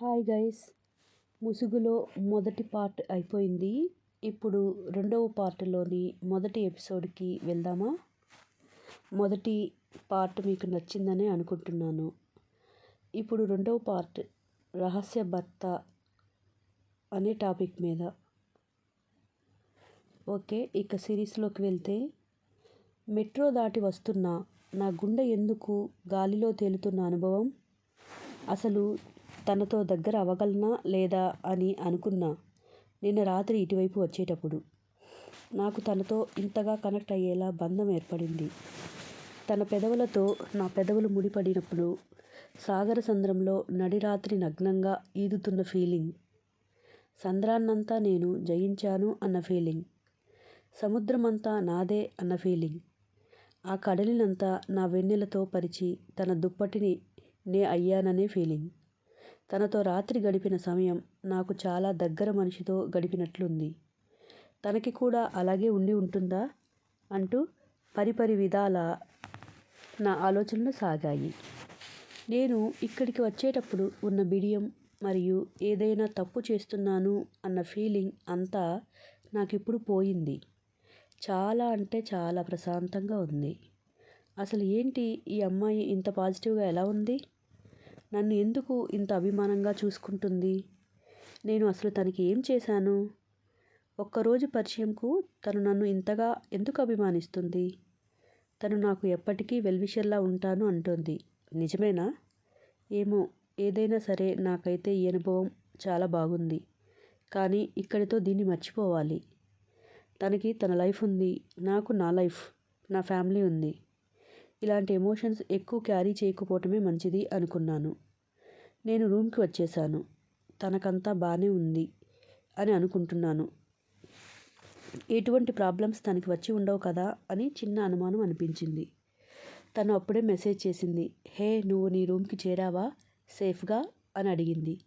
Hi guys. ముసుగులో మొదటి part అయిపోయింది. ఇప్పుడు రెండవ పార్ట్లోని మొదటి ఎపిసోడ్కి వెళ్దామా? మొదటి పార్ట్ మీకు నచ్చిందని అనుకుంటున్నాను. ఇప్పుడు రెండవ పార్ట్ రహస్య భర్త అనే టాపిక్ మీద. ఓకే ఇక సిరీస్లోకి వెళ్తే మెట్రో దాటి వస్తున్న నా గుండె ఎందుకు గాలిలో తేలుతున్న అనుభవం? అసలు తనతో దగ్గర అవ్వగలనా లేదా అని అనుకున్నా. నిన్న రాత్రి ఇటువైపు వచ్చేటప్పుడు. నాకు తనతో ఇంతగా కనెక్ట్ అయ్యేలా బంధం ఏర్పడింది. తన పెదవులతో నా పెదవులు ముడిపడినప్పుడు సాగర సంద్రంలో నడిరాత్రి నగ్నంగా ఈదుతున్న ఫీలింగ్. సంద్రాన్నంతా నేను జయించాను అన్న ఫీలింగ్. సముద్రమంతా నాదే అన్న ఫీలింగ్. ఆ కడలినంతా నా వెన్నెలతో పరిచి తన దుప్పటిని నే అయ్యాననే ఫీలింగ్. తనతో రాత్రి గడిపిన సమయం నాకు చాలా దగ్గర మనిషితో గడిపినట్లుంది. తనకి కూడా అలాగే ఉండి ఉంటుందా? అంటూ పరిపరి విధాల నా ఆలోచనలు సాగాయి. నేను ఇక్కడికి వచ్చేటప్పుడు ఉన్న బిడియం మరియు ఏదైనా తప్పు చేస్తున్నాను అన్న ఫీలింగ్ అంతా నాకు ఇప్పుడు పోయింది. చాలా అంటే చాలా ప్రశాంతంగా ఉంది. అసలు ఏంటి ఈ అమ్మాయి ఇంత పాజిటివ్గా ఎలా ఉంది? నన్ను ఎందుకు ఇంత అభిమానంగా చూసుకుంటుంది? నేను అసలు తనకి ఏం చేశాను? ఒక్కరోజు పరిచయంకు తను నన్ను ఇంతగా ఎందుకు అభిమానిస్తుంది? తను నాకు ఎప్పటికీ వెల్విషర్లా ఉంటాను అంటోంది. నిజమేనా? ఏమో ఏదైనా సరే నాకైతే ఈ అనుభవం చాలా బాగుంది. కానీ ఇక్కడితో దీన్ని మర్చిపోవాలి. తనకి తన లైఫ్ ఉంది. నాకు నా లైఫ్ నా ఫ్యామిలీ ఉంది. ఇలాంటి ఎమోషన్స్ ఎక్కువ క్యారీ చేయకపోవటమే మంచిది అనుకున్నాను. నేను రూమ్కి వచ్చేసాను తనకంతా బాగానే ఉంది అని అనుకుంటున్నాను. ఎటువంటి ప్రాబ్లమ్స్ తనకి వచ్చి ఉండవు కదా అని చిన్న అనుమానం అనిపించింది. తను అప్పుడే మెసేజ్ చేసింది. హే నువ్వు నీ రూమ్కి చేరావా? సేఫ్గా? అని అడిగింది.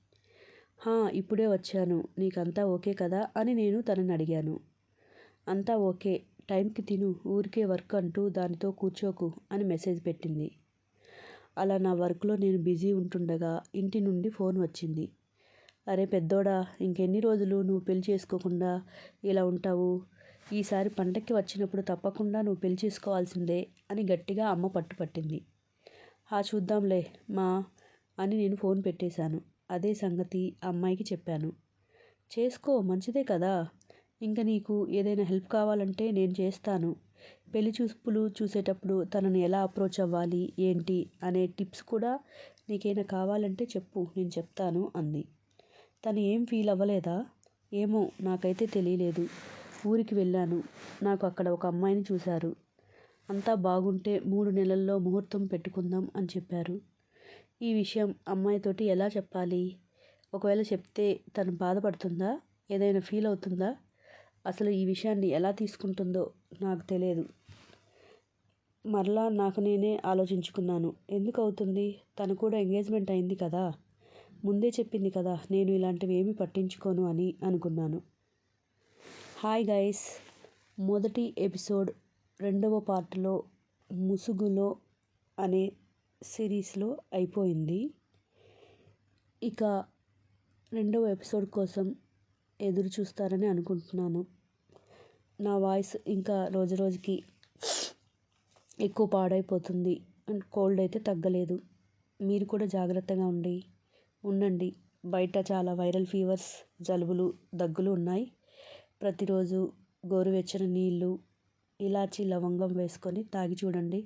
హా ఇప్పుడే వచ్చాను. నీకంతా ఓకే కదా? అని నేను తనని అడిగాను. అంతా ఓకే. టైంకి తిను ఊరికే వర్క్ అంటూ దానితో కూర్చోకు అని మెసేజ్ పెట్టింది. అలా నా వర్క్లో నేను బిజీ ఉంటుండగా ఇంటి నుండి ఫోన్ వచ్చింది. అరే పెద్దోడా ఇంకెన్ని రోజులు నువ్వు పెళ్ళి చేసుకోకుండా ఇలా ఉంటావు? ఈసారి పంటకి వచ్చినప్పుడు తప్పకుండా నువ్వు పెళ్ళి చేసుకోవాల్సిందే అని గట్టిగా అమ్మ పట్టుపట్టింది ఆ చూద్దాంలే మా అని నేను ఫోన్ పెట్టేశాను. అదే సంగతి అమ్మాయికి చెప్పాను. చేసుకో మంచిదే కదా? ఇంకా నీకు ఏదైనా హెల్ప్ కావాలంటే నేను చేస్తాను. పెళ్ళి చూపులు చూసేటప్పుడు తనని ఎలా అప్రోచ్ అవ్వాలి ఏంటి అనే టిప్స్ కూడా నీకేమైనా కావాలంటే చెప్పు నేను చెప్తాను అంది. తను ఏం ఫీల్ అవ్వలేదా? ఏమో నాకైతే తెలియలేదు. ఊరికి వెళ్ళాను. నాకు అక్కడ ఒక అమ్మాయిని చూశారు. అంతా బాగుంటే మూడు నెలల్లో ముహూర్తం పెట్టుకుందాం అని చెప్పారు. ఈ విషయం అమ్మాయితోటి ఎలా చెప్పాలి? ఒకవేళ చెప్తే తను బాధపడుతుందా? ఏదైనా ఫీల్ అవుతుందా? అసలు ఈ విషయాన్ని ఎలా తీసుకుంటుందో నాకు తెలియదు. మరలా నాకు నేనే ఆలోచించుకున్నాను. ఎందుకు అవుతుంది? తను కూడా ఎంగేజ్మెంట్ అయింది కదా? ముందే చెప్పింది కదా నేను ఇలాంటివి ఏమి పట్టించుకోను అని అనుకున్నాను. Hi guys. మొదటి ఎపిసోడ్ రెండవ పార్ట్లో ముసుగులో అనే సిరీస్లో అయిపోయింది. ఇక రెండవ ఎపిసోడ్ కోసం ఎదురు చూస్తారని అనుకుంటున్నాను. నా వాయిస్ ఇంకా రోజు రోజుకి ఎక్కువ పాడైపోతుంది. అండ్ కోల్డ్ అయితే తగ్గలేదు. మీరు కూడా జాగ్రత్తగా ఉండి ఉండండి. బయట చాలా వైరల్ ఫీవర్స్ జలుబులు దగ్గులు ఉన్నాయి. ప్రతిరోజు గోరువెచ్చని నీళ్ళు ఇలాచి లవంగం వేసుకొని తాగి చూడండి.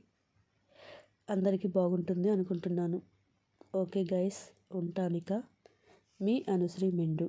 అందరికీ బాగుంటుంది అనుకుంటున్నాను. ఓకే గైస్ ఉంటానిక. మీ అనుశ్రీ మెండు.